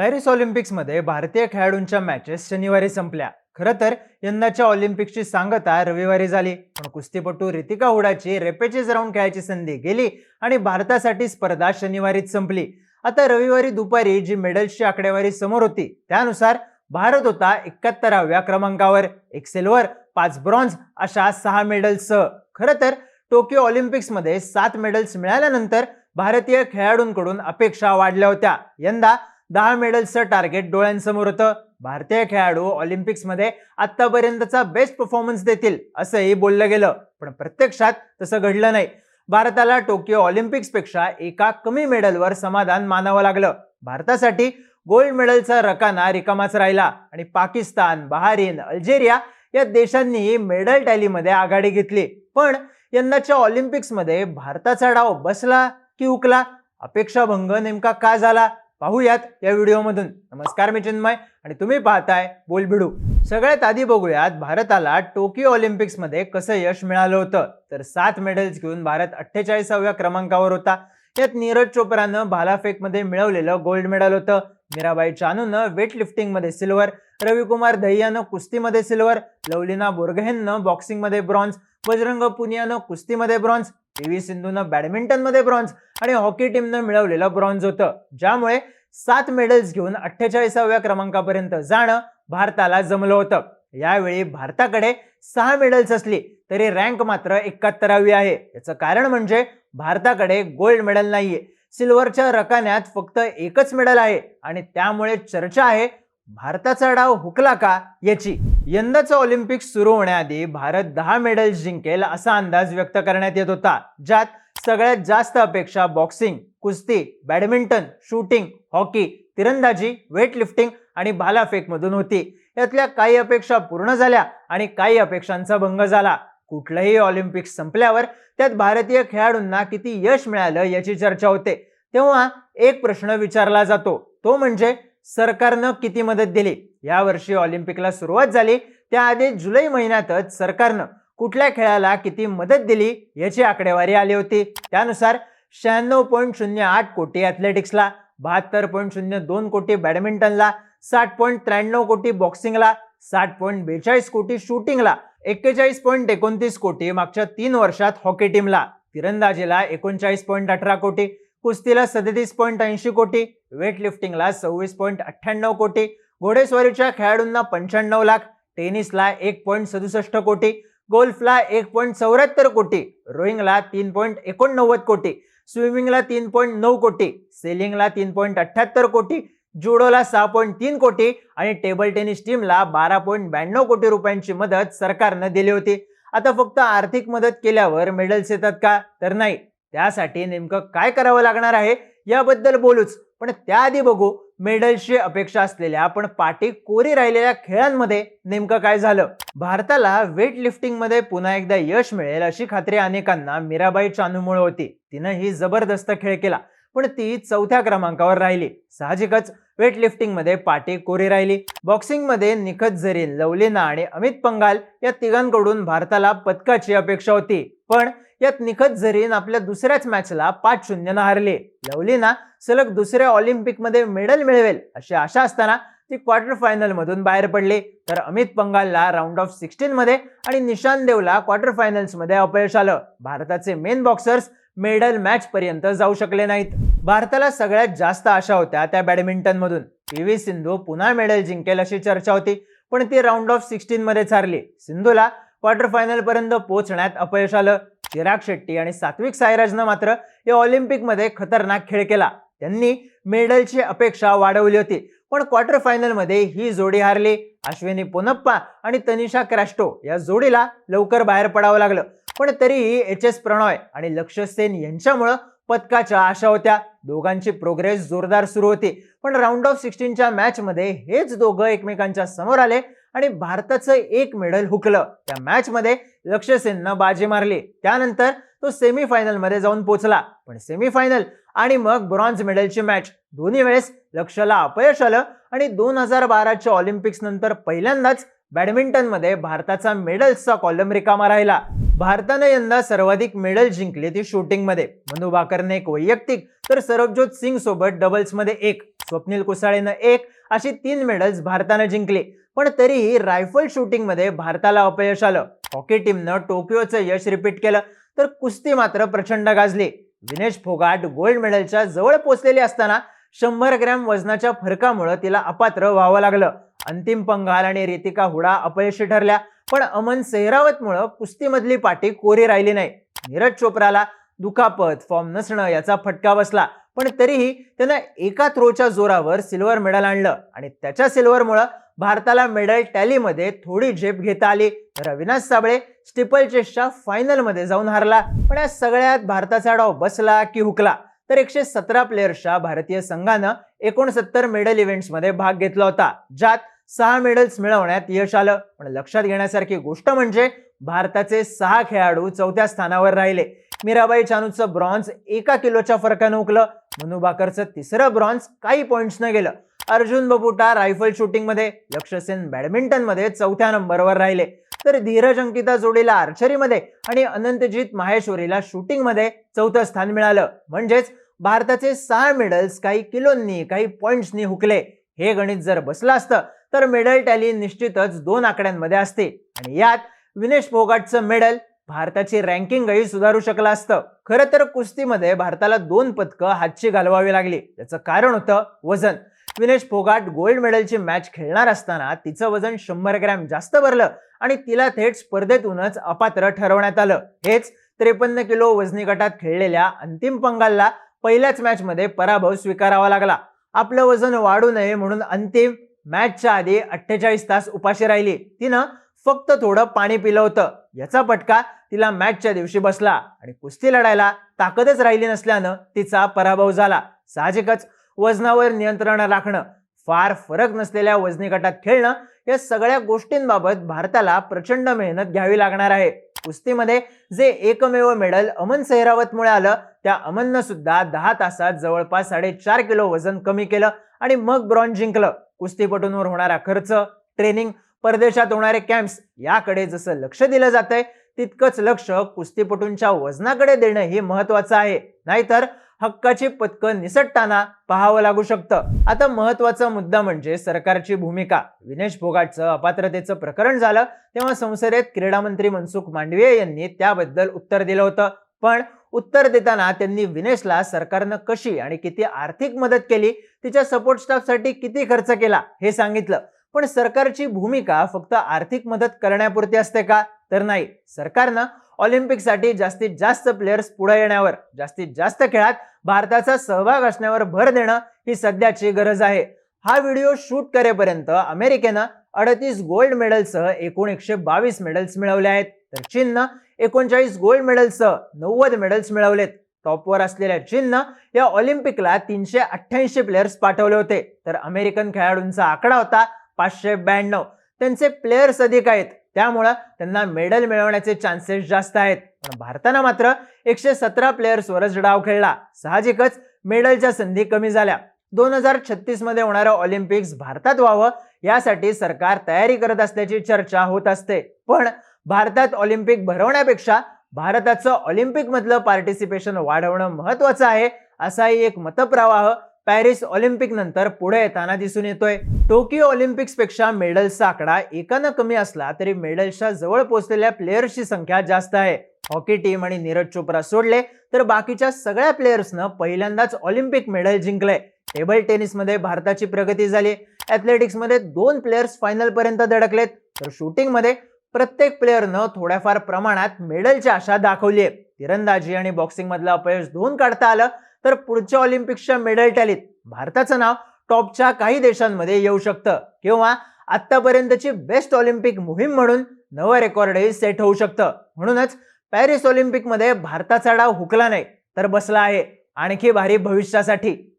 Paris ऑलिम्पिक्समध्ये भारतीय खेळाडूंच्या matches शनिवारी संपल्या. खरं तर यंदाच्या ऑलिम्पिकची सांगता रविवारी झाली. पण कुस्तीपटू रितिका हुडाची रेपेचेस राऊंड खेळायची संधी गेली आणि भारतासाठी स्पर्धा शनिवारीच संपली. आता रविवारी दुपारी जी मेडल्सची आकडेवारी समोर होती त्यानुसार भारत होता एकाहत्तराव्या क्रमांकावर. एक सिल्वर पाच ब्रॉन्झ अशा सहा मेडल्ससह. खरं तर टोकियो ऑलिम्पिक्समध्ये सात मेडल्स मिळाल्यानंतर भारतीय खेळाडूंकडून अपेक्षा वाढल्या होत्या. यंदा दहा मेडल्सचं टार्गेट डोळ्यांसमोर होतं. भारतीय खेळाडू ऑलिम्पिक्समध्ये आतापर्यंतचा बेस्ट परफॉर्मन्स देतील असंही बोललं गेलं. पण प्रत्यक्षात तसं घडलं नाही. भारताला टोकियो ऑलिम्पिक्सपेक्षा एका कमी मेडलवर समाधान मानावं लागलं. भारतासाठी गोल्ड मेडलचा रकाना रिकामाच राहिला. आणि पाकिस्तान बहारीन अल्जेरिया या देशांनीही मेडल टॅलीमध्ये आघाडी घेतली. पण यंदाच्या ऑलिम्पिक्समध्ये भारताचा डाव बसला की उकला? अपेक्षाभंग नेमका का झाला? पाहूयात या व्हिडिओमधून. नमस्कार मी चिन्मय आणि तुम्ही पाहताय बोल भिडू सगळ्यात आधी बघूयात भारताला टोकियो ऑलिम्पिक्समध्ये कसं यश मिळालं होतं. तर सात मेडल्स घेऊन भारत अठ्ठेचाळीसाव्या क्रमांकावर होता. यात नीरज चोप्रानं भालाफेकमध्ये मिळवलेलं गोल्ड मेडल होतं. मीराबाई चानूनं वेट लिफ्टिंगमध्ये सिल्वर रविकुमार दहियानं कुस्तीमध्ये सिल्वर लवलीना बोरगहेननं बॉक्सिंगमध्ये ब्रॉन्झ बजरंग पुनियानं कुस्तीमध्ये ब्रॉन्झ पी व्ही सिंधूनं बॅडमिंटनमध्ये ब्रॉन्झ आणि हॉकी टीमनं मिळवलेलं ब्रॉन्झ होतं. ज्यामुळे सात मेडल्स घेऊन अठ्ठेचाळीसाव्या क्रमांकापर्यंत जाणं भारताला जमलं होतं. यावेळी भारताकडे सहा मेडल्स असली तरी रँक मात्र एकाहत्तरावी आहे. याचं कारण म्हणजे भारताकडे गोल्ड मेडल नाहीये. सिल्वरच्या रकान्यात फक्त एकच मेडल आहे आणि त्यामुळे चर्चा आहे भारताचा डाव हुकला का याची. यंदाचं ऑलिम्पिक सुरू होण्याआधी भारत दहा मेडल्स जिंकेल असा अंदाज व्यक्त करण्यात येत होता ज्यात सगळ्यात जास्त अपेक्षा बॉक्सिंग कुस्ती बॅडमिंटन शूटिंग हॉकी तिरंदाजी वेट लिफ्टिंग आणि भालाफेकमधून होती. यातल्या काही अपेक्षा पूर्ण झाल्या आणि काही अपेक्षांचा भंग झाला. कुठलंही ऑलिम्पिक संपल्यावर त्यात भारतीय खेळाडूंना किती यश मिळालं याची चर्चा होते. तेव्हा एक प्रश्न विचारला जातो. तो म्हणजे सरकारनं किती मदत दिली? यावर्षी ऑलिम्पिकला सुरुवात झाली. त्याआधी जुलै महिन्यातच सरकारनं कुठल्या खेळाला किती मदत दिली याची आकडेवारी आली होती. त्यानुसार शहाण्णव पॉईंट शून्य आठ कोटी ॲथलेटिक्सला बहात्तर पॉईंट शून्य दोन कोटी बॅडमिंटनला साठ पॉईंट त्र्याण्णव कोटी बॉक्सिंगला साठ पॉईंट बेचाळीस कोटी शूटिंगला एक्केचाळीस पॉईंट एकोणतीस कोटी मागच्या तीन वर्षात हॉकी टीमला तिरंदाजीला एकोणचाळीस पॉईंट अठरा कोटी कुस्तीला सदतीस पॉईंट ऐंशी कोटी वेट लिफ्टिंगला सव्वीस पॉईंट अठ्ठ्याण्णव कोटी घोडेस्वारीच्या खेळाडूंना पंच्याण्णव लाख टेनिसला एक पॉईंट सदुसष्ट कोटी गोल्फला एक पॉईंट चौऱ्याहत्तर कोटी रोईंगला तीन पॉईंट एकोणनव्वद कोटी स्विमिंगला तीन पॉईंट नऊ कोटी सेलिंगला तीन पॉईंट अठ्ठ्याहत्तर कोटी जुडोला सहा पॉईंट तीन कोटी आणि टेबल टेनिस टीमला बारा पॉईंट ब्याण्णव कोटी रुपयांची मदत सरकारनं दिली होती. आता फक्त आर्थिक मदत केल्यावर मेडल्स येतात का? तर नाही. त्यासाठी नेमकं काय करावं लागणार आहे? याबद्दल बोलूच. पण त्याआधी बघू. मेडल्सची अपेक्षा असलेल्या पण पाठी कोरी राहिलेल्या खेळांमध्ये नेमकं काय झालं? भारताला वेट लिफ्टिंगमध्ये पुन्हा एकदा यश मिळेल अशी खात्री अनेकांना मीराबाई चानूमुळे होती. तिनं ही जबरदस्त खेळ केला पण ती चौथ्या क्रमांकावर राहिली. साहजिकच वेट लिफ्टिंगमध्ये पाठी कोरी राहिली. बॉक्सिंगमध्ये निखत झरीन लवलीना आणि अमित पंगाल या तिघांकडून भारताला पदकाची अपेक्षा होती. पण यात निखत झरीन आपल्या दुसऱ्याच मॅचला पाच शून्यनं हारली. लवलीना सलग दुसऱ्या ऑलिम्पिकमध्ये मेडल मिळवेल अशी आशा असताना ती क्वार्टर फायनल मधून बाहेर पडली. तर अमित पंगालला राऊंड ऑफ सिक्स्टीनमध्ये आणि निशान देवला क्वार्टर फायनल्समध्ये अपयश आलं. भारताचे मेन बॉक्सर्स मेडल मॅच पर्यंत जाऊ शकले नाहीत. भारताला सगळ्यात जास्त आशा होत्या त्या बॅडमिंटनमधून पी व्ही सिंधू पुन्हा मेडल जिंकेल अशी चर्चा होती पण ती राऊंड ऑफ सिक्स्टीनमध्ये हारली. सिंधूला क्वार्टर फायनलपर्यंत पोचण्यात पोहोचण्यात अपयश आलं. चिराग शेट्टी आणि सात्विक साईराजनं मात्र या ऑलिम्पिकमध्ये खतरनाक खेळ केला. त्यांनी मेडलची अपेक्षा वाढवली होती पण क्वार्टर फायनलमध्ये ही जोडी हारली. अश्विनी पोनप्पा आणि तनिषा क्रॅस्टो या जोडीला लवकर बाहेर पडावं लागलं. पण तरीही एच एस प्रणॉय आणि लक्ष्य सेन यांच्यामुळं पदकाच्या आशा होत्या. दोघांची प्रोग्रेस जोरदार सुरू होती. पण राऊंड ऑफ सिक्स्टीनच्या मॅचमध्ये हेच दोघं एकमेकांच्या समोर आले. आणि भारताचं एक मेडल हुकलं. त्या मॅचमध्ये लक्ष्य सेननं बाजी मारली. त्यानंतर तो सेमीफायनलमध्ये जाऊन पोचला. पण सेमीफायनल आणि मग ब्रॉन्झ मेडलची मॅच. दोन्ही वेळेस लक्ष्यला अपयश आलं आणि दोन हजार बाराच्या ऑलिम्पिक्स नंतर पहिल्यांदाच बॅडमिंटनमध्ये भारताचा मेडल्सचा कॉलम रिकामा राहिला. भारतानं यंदा सर्वाधिक मेडल जिंकले ती शूटिंगमध्ये. मनु भाकरने एक वैयक्तिक तर सरबजोत सिंग सोबत डबल्समध्ये एक. स्वप्नील कुसाळेनं एक. अशी तीन मेडल्स भारतानं जिंकली. पण तरीही रायफल शूटिंगमध्ये भारताला अपयश आलं. हॉकी टीमनं टोकियोचं यश रिपीट केलं तर कुस्ती मात्र प्रचंड गाजली. दिनेश फोगाट गोल्ड मेडलच्या जवळ पोचलेली असताना शंभर ग्रॅम वजनाच्या फरकामुळे तिला अपात्र व्हावं लागलं. अंतिम पंगाल आणि रितिका हुडा अपयशी ठरल्या पण अमन सेहरावतमुळं कुस्तीमधली पाठी कोरी राहिली नाही. नीरज चोप्राला दुखापत फॉर्म नसणं याचा फटका बसला. पण तरीही त्यानं एका थ्रोच्या जोरावर सिल्वर मेडल आणलं आणि त्याच्या सिल्वरमुळं भारताला मेडल टॅलीमध्ये थोडी झेप घेता आली. तर अविनाश साबळे स्टिपल चेसच्या फायनलमध्ये जाऊन हारला. पण या सगळ्यात भारताचा डाव बसला की हुकला. तर एकशे सतरा प्लेयर्सच्या भारतीय संघानं एकोणसत्तर मेडल इव्हेंट्समध्ये भाग घेतला होता. ज्यात सहा मेडल्स मिळवण्यात यश आलं. पण लक्षात घेण्यासारखी गोष्ट म्हणजे भारताचे सहा खेळाडू चौथ्या स्थानावर राहिले. मीराबाई चानूचं ब्रॉन्झ एका किलोच्या फरकानं हुकलं मनु बाकरचं तिसरं ब्रॉन्झ काही पॉईंट्सनं गेलं. अर्जुन बबुटा रायफल शूटिंगमध्ये लक्ष्यसेन बॅडमिंटनमध्ये चौथ्या नंबरवर राहिले. तर धीरज अंकिता जोडीला आर्चरीमध्ये आणि अनंतजीत माहेश्वरीला शूटिंगमध्ये चौथं स्थान मिळालं. म्हणजेच भारताचे सहा मेडल्स काही किलोंनी काही पॉईंट्सनी हुकले. हे गणित जर बसलं असतं तर मेडल टॅली निश्चितच दोन आकड्यांमध्ये असते. आणि यात विनेश फोगाटचं मेडल भारताची रँकिंगही सुधारू शकलं असतं. खरं तर कुस्तीमध्ये भारताला दोन पदकं हातची घालवावी लागली. त्याचं कारण होतं वजन. विनेश फोगाट गोल्ड मेडलची मॅच खेळणार असताना तिचं वजन शंभर ग्रॅम जास्त भरलं आणि तिला थेट स्पर्धेतूनच अपात्र ठरवण्यात आलं. हेच त्रेपन्न किलो वजनी गटात खेळलेल्या अंतिम पंगालला पहिल्याच मॅचमध्ये पराभव स्वीकारावा लागला. आपलं वजन वाढू नये म्हणून अंतिम मॅचच्या आधी अठ्ठेचाळीस तास उपाशी राहिली. तिनं फक्त थोडं पाणी पिलं होतं. याचा फटका तिला मॅचच्या दिवशी बसला आणि कुस्ती लढायला ताकदच राहिली नसल्यानं तिचा पराभव झाला. साहजिकच वजनावर नियंत्रण राखणं फार फरक नसलेल्या वजनी गटात खेळणं या सगळ्या गोष्टींबाबत भारताला प्रचंड मेहनत घ्यावी लागणार आहे. कुस्तीमध्ये जे एकमेव मेडल अमन सेहरावतमुळे आलं त्या अमननं सुद्धा दहा तासात जवळपास साडेचार किलो वजन कमी केलं आणि मग ब्रॉन्झ जिंकलं. कुस्तीपटूंवर होणारा खर्च ट्रेनिंग परदेशात होणारे कॅम्प्स याकडे जसं लक्ष दिलं जातंय तितकंच लक्ष कुस्तीपटूंच्या वजनाकडे देणं हे महत्वाचं आहे. नाहीतर हक्काची पथकं निसटताना पाहावं लागू शकतं. आता महत्त्वाचा मुद्दा म्हणजे सरकारची भूमिका. विनेश फोगाटचं अपात्रतेचं प्रकरण झालं तेव्हा संसदेत क्रीडा मंत्री मनसुख मांडवीय यांनी त्याबद्दल उत्तर दिलं होतं. पण उत्तर देताना त्यांनी विनेशला सरकारनं कशी आणि किती आर्थिक मदत केली तिच्या सपोर्ट स्टाफसाठी किती खर्च केला हे सांगितलं. पण सरकारची भूमिका फक्त आर्थिक मदत करण्यापुरती असते का? तर नाही. सरकारनं ऑलिम्पिकसाठी जास्तीत जास्त प्लेयर्स पुढे येण्यावर जास्तीत जास्त खेळात भारताचा सहभाग असण्यावर भर देणं ही सध्याची गरज आहे. हा व्हिडिओ शूट करेपर्यंत अमेरिकेनं अडतीस गोल्ड मेडल्ससह एकूण एकशे बावीस मेडल्स मिळवले आहेत. तर चीननं एकोणचाळीस गोल्ड मेडल्ससह नव्वद मेडल्स मिळवलेत. टॉपवर असलेल्या चीननं या ऑलिम्पिकला तीनशे अठ्ठ्याऐंशी प्लेयर्स पाठवले होते. तर अमेरिकन खेळाडूंचा आकडा होता पाचशे ब्याण्णव. त्यांचे प्लेयर्स अधिक आहेत. त्यामुळं त्यांना मेडल मिळवण्याचे चान्सेस जास्त आहेत. पण भारतानं मात्र एकशे सतरा प्लेयर्सवरच डाव खेळला. साहजिकच मेडलच्या संधी कमी झाल्या. दोन हजार छत्तीसमध्ये होणारं ऑलिम्पिक्स भारतात व्हावं यासाठी सरकार तयारी करत असल्याची चर्चा होत असते. पण भारतात ऑलिम्पिक भरवण्यापेक्षा भारताचं ऑलिम्पिकमधलं पार्टिसिपेशन वाढवणं महत्वाचं आहे असाही एक मतप्रवाह पॅरिस ऑलिम्पिक नंतर पुढे येताना दिसून येतोय. टोकियो ऑलिम्पिक्सपेक्षा मेडल्सचा आकडा एकानं कमी असला तरी मेडल्सच्या जवळ पोहोचलेल्या प्लेयर्सची संख्या जास्त आहे. हॉकी टीम आणि नीरज चोप्रा सोडले तर बाकीच्या सगळ्या प्लेयर्सनं पहिल्यांदाच ऑलिम्पिक मेडल जिंकलंय. टेबल टेनिसमध्ये भारताची प्रगती झाली ॲथलेटिक्समध्ये दोन प्लेयर्स फायनलपर्यंत धडकलेत. तर शूटिंगमध्ये प्रत्येक प्लेअरनं थोड्याफार प्रमाणात मेडलची आशा दाखवली आहे तिरंदाजी आणि बॉक्सिंगमधलं अपयश धुवून काढता आलं. तर पुढच्या ऑलिम्पिक्सच्या मेडल टॅलीत भारताचं नाव टॉपच्या काही देशांमध्ये येऊ शकतं. किंवा आत्तापर्यंतची बेस्ट ऑलिम्पिक मोहीम म्हणून नवं रेकॉर्डही सेट होऊ शकतं. म्हणूनच पॅरिस ऑलिम्पिकमध्ये भारताचा डाव हुकला नाही तर बसला आहे. आणखी भारी भविष्यासाठी